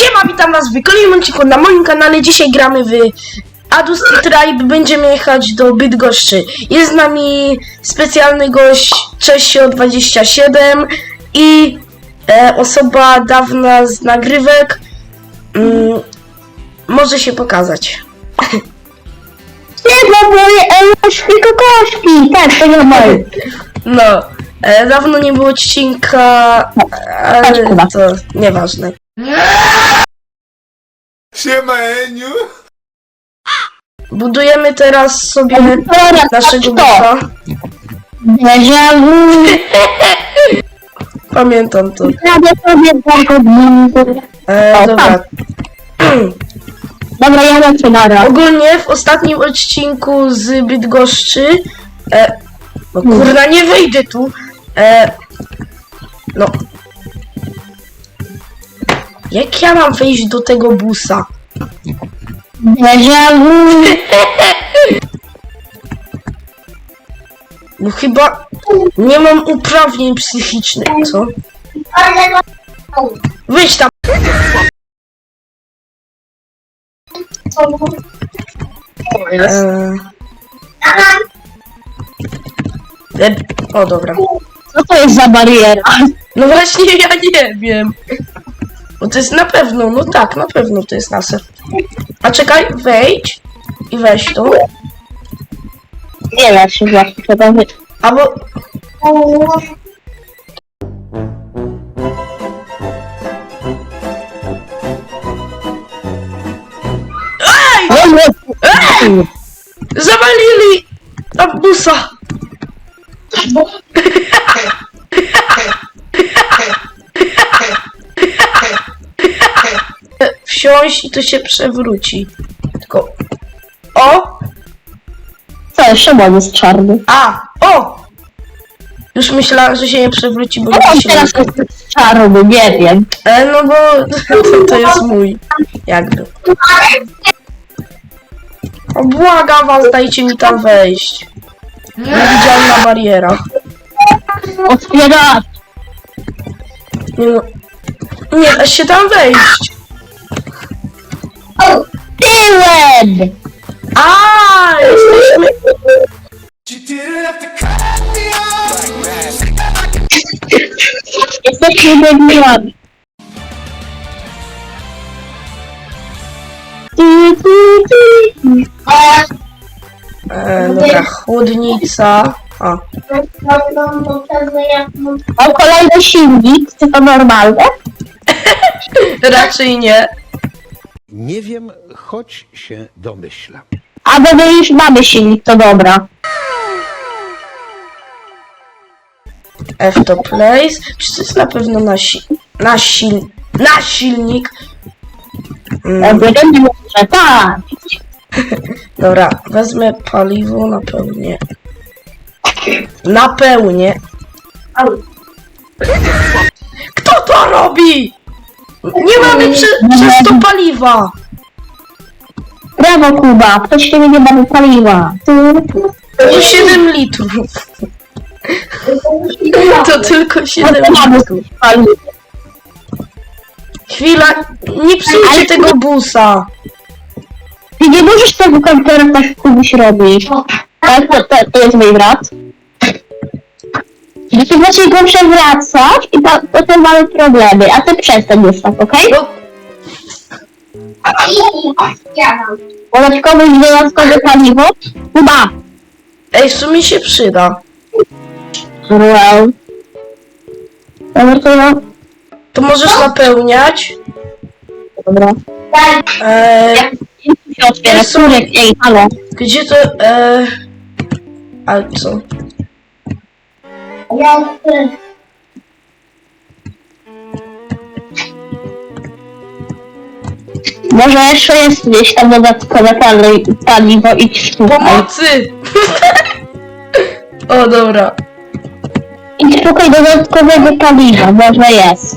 Siema, witam was w kolejnym odcinku na moim kanale. Dzisiaj gramy w Adus Tribe. Będziemy jechać do Bydgoszczy. Jest z nami specjalny gość Czesio27 i e, osoba dawna z nagrywek. Mm, może się pokazać. Siema moje eluszki kokoszki! Tak, to nie moje. No, e, dawno nie było odcinka, ale Kuba. to nieważne. Siema Eniu! Budujemy teraz sobie Dobra, naszego busa. Déjà vu. Pamiętam to. Radę sobie tego dni. E, dobra. Dobra, ja lecę na raz. Ogólnie w ostatnim odcinku z Bydgoszczy. E, no kurna, nie wejdę tu. E, no. Jak ja mam wejść do tego busa? Déjà vu. No chyba nie mam uprawnień psychicznych, co? Wyjdź tam. E, e, o dobra. Co to jest za bariera? No właśnie ja nie wiem. Bo to jest na pewno, no tak, na pewno to jest nasze. A czekaj, wejdź i weź to. Nie da się właśnie to być. Albo. Ej! Zawalili! Abusa! Wsiąść i to się przewróci. Tylko. O! Co, Szymon jest czarny. A! O! Już myślałam, że się nie przewróci, bo No on się teraz jest czarny, nie wiem. E, no bo to, to jest mój. Jakby. O, błagam was, dajcie mi tam wejść. Niewidzialna bariera. Otwierać. Nie, no. nie da się tam wejść. Tyłem! A, jesteśmy. Jesteśmy ty. E, dobra, chłodnica. A, Mam kolejny silnik, czy to normalne? raczej nie. Nie wiem, choć się domyślam. A bo my już mamy silnik, to dobra. F to place. Czy to jest na pewno na, si na, sil na silnik? Mm. Może, tak. Dobra, wezmę paliwo na pełnię. Na pełnię. Kto to robi? Nie mamy prze przez to paliwa. Brawo Kuba, ktoś ciebie nie mamy paliwa. Ty, ty. To 7 litrów. To tylko 7 No to mamy litrów. Chwila, nie psujcie tego busa. Ty nie możesz tego komputera tak Kubuś robić. Tak, to, to, to jest mój brat. Że ty musisz go przewracać i to, potem mamy problemy, a ty przestań już tak, okej? No, Dodatkowe dodatkowe paliwo. Kuba! ej, w sumie się przyda. Well. Dobra, to ja. To możesz napełniać. Dobra. E, Tu się otwiera, Surek, ej, halo. gdzie to... E, ale co? Może jeszcze jest gdzieś tam dodatkowe pali- paliwo i sztukaj. Pomocy! o, dobra. I sztukaj dodatkowego paliwa, może jest.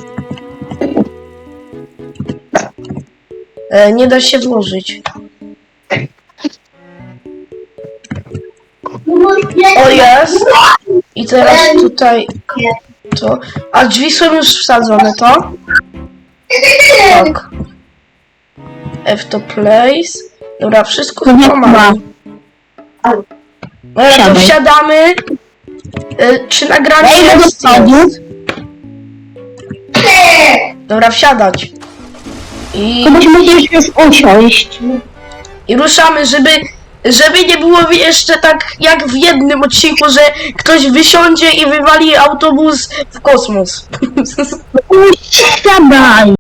E, nie da się włożyć. O, jest. I teraz tutaj to. A drzwi są już wsadzone, to? Tak. F to place. Dobra, wszystko chyba ma. No to wsiadamy. E, Czy nagranie do jest? przodu. Dobra, wsiadać. I, musimy się już usiąść. I ruszamy, żeby, żeby nie było jeszcze tak jak w jednym odcinku, że ktoś wysiądzie i wywali autobus w kosmos. Siadaj!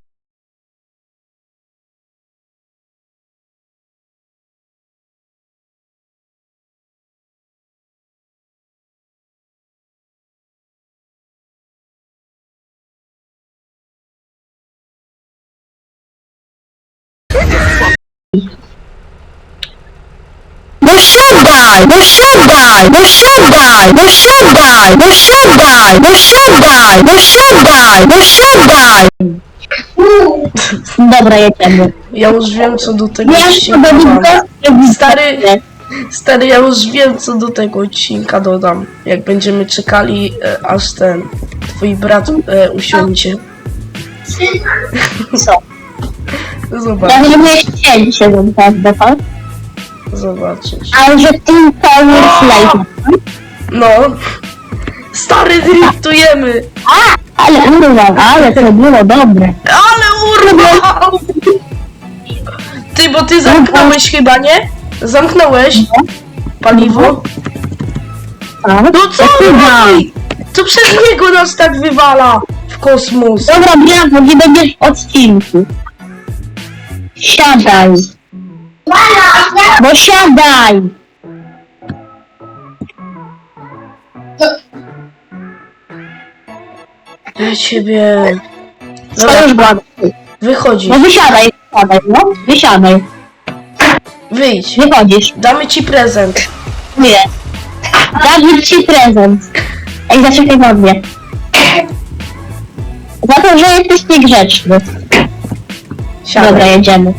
No siadaj! No siadaj! No siadaj! No siadaj! No siadaj! No siadaj! No siadaj! No siadaj! Dobra, jedziemy. Ja już wiem co do tego Wiesz, odcinka dodam. będzie Stary, stary, ja już wiem co do tego odcinka dodam. Jak będziemy czekali, e, aż ten twój brat e, usiądzie. Co? Zobacz, Ja nie będę chcieli się naprawdę, tak? Zobaczysz. Ale że tym Power Slave. No. Stary, driftujemy! Ale urwał, ale to było dobre. Ale urwał! Ty, bo ty zamknąłeś chyba, nie? Zamknąłeś paliwo? No co? Chyba. robi? To przez niego nas tak wywala w kosmos. Dobra, brawo, nie będziesz w odcinku. Siadaj. No siadaj. Ja ciebie... Dobra, już bardzo. wychodzisz, No wysiadaj, wysiadaj, no. Wysiadaj. wyjdź. Wychodzisz. Damy ci prezent. Nie. Dam ci prezent. Ej, zaczekaj na mnie. Za to, że jesteś niegrzeczny. Siadaj. Dobra, jedziemy.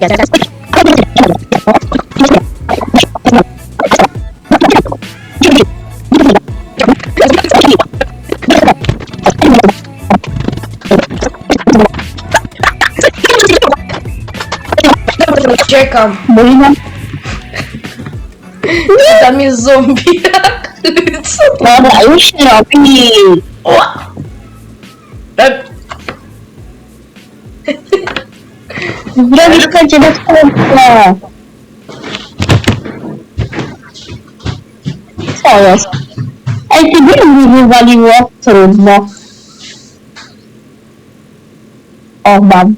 Gracias. Uciekam. Bo idę. Tam jest zombie. Co? Dobra, już się robi. Ła! E, Zrobisz końcie na sklepie. Co jest? Ej, ty gry mi wywaliło. Trudno. O, mam.